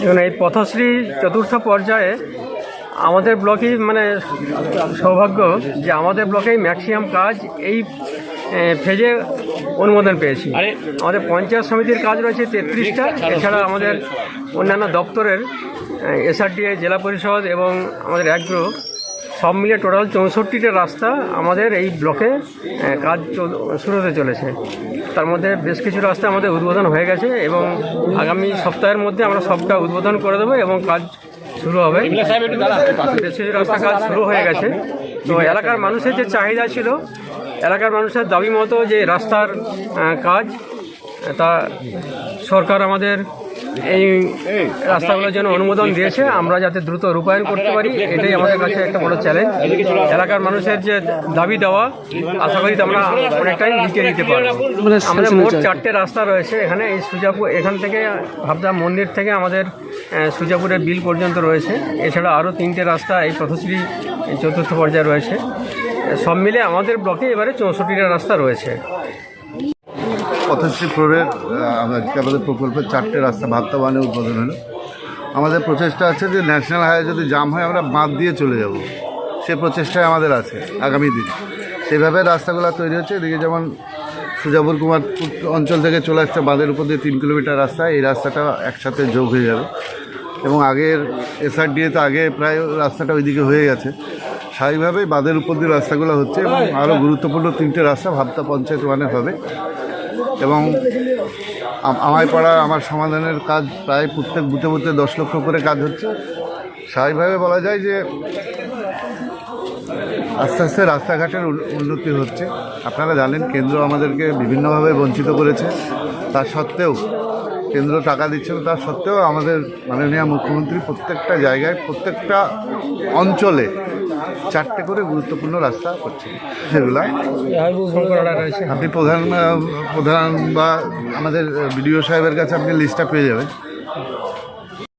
দেখুন এই পথশ্রী চতুর্থ পর্যায়ে আমাদের ব্লকেই মানে সৌভাগ্য যে আমাদের ব্লকেই ম্যাক্সিমাম কাজ এই ফেজে অনুমোদন পেয়েছি। আমাদের পঞ্চায়েত সমিতির কাজ রয়েছে তেত্রিশটা এছাড়া আমাদের অন্যান্য দপ্তরের এসআরডিএ জেলা পরিষদ এবং আমাদের অ্যাগ্রো সব মিলিয়ে টোটাল চৌষট্টিটা রাস্তা আমাদের এই ব্লকে কাজ শুরু হতে চলেছে। তার মধ্যে বেশ কিছু রাস্তা আমাদের উদ্বোধন হয়ে গেছে এবং আগামী সপ্তাহের মধ্যে আমরা সবটা উদ্বোধন করে দেবো এবং কাজ শুরু হবে। বেশ কিছু রাস্তা কাজ শুরু হয়ে গেছে। তো এলাকার মানুষের যে চাহিদা ছিল এলাকার মানুষের দাবি মতো যে রাস্তার কাজ তা সরকার আমাদের এই রাস্তাগুলোর জন্য অনুমোদন দিয়েছে। আমরা যাতে দ্রুত রূপায়ণ করতে পারি, এটাই আমাদের কাছে একটা বড় চ্যালেঞ্জ এলাকার মানুষের যে দাবি দেওয়া, আশা করি আমরা অনেকটাই মিটিয়ে দিতে পারব। আমাদের মোট চারটে রাস্তা রয়েছে এখানে। এই সুজাপুর, এখান থেকে ভাবদা মন্দির থেকে আমাদের সুজাপুরের বিল পর্যন্ত রয়েছে। এছাড়া আরও তিনটে রাস্তা এই পথশ্রী চতুর্থ পর্যায়ে রয়েছে। সব মিলে আমাদের ব্লকে এবারে চৌষট্টিটা রাস্তা রয়েছে। পথশ্রী ফ্লোরের আমাদের প্রকল্পের চারটে রাস্তা ভাবতাবানে উদ্বোধন হলো। আমাদের প্রচেষ্টা আছে যে ন্যাশনাল হাইওয়ে যদি জাম হয়, আমরা বাঁধ দিয়ে চলে যাব। সে প্রচেষ্টাই আমাদের আছে আগামী দিনে। সেভাবে রাস্তাগুলো তৈরি হচ্ছে। এদিকে যেমন সুজাপুর কুমারপুর অঞ্চল থেকে চলে আসছে বাঁধের উপর দিয়ে তিন কিলোমিটার রাস্তা, এই রাস্তাটা একসাথে যোগ হয়ে যাবে। এবং আগের এসআরডিএতে আগে প্রায় রাস্তাটা ওইদিকে হয়ে গেছে। স্বাভাবিকভাবেই বাঁধের উপর দিয়ে রাস্তাগুলো হচ্ছে এবং আরও গুরুত্বপূর্ণ তিনটে রাস্তা ভাবতা পঞ্চায়েত ওয়ানে হবে। এবং আম- আমায় পাড়া আমার সমাধানের কাজ প্রায় প্রত্যেক বুথে বুথে দশ লক্ষ করে কাজ হচ্ছে। স্বাভাবিকভাবে বলা যায় যে আস্তে আস্তে রাস্তাঘাটের উন্নতি হচ্ছে। আপনারা জানেন কেন্দ্র আমাদেরকে বিভিন্নভাবে বঞ্চিত করেছে। তা সত্ত্বেও কেন্দ্র টাকা দিচ্ছে না। তা সত্ত্বেও আমাদের মাননীয় মুখ্যমন্ত্রী প্রত্যেকটা জায়গায়, প্রত্যেকটা অঞ্চলে চারটে করে গুরুত্বপূর্ণ রাস্তা করছে। সেগুলা আপনি প্রধান প্রধান বা আমাদের বিডিও সাহেবের কাছে আপনি লিস্টটা পেয়ে যাবেন।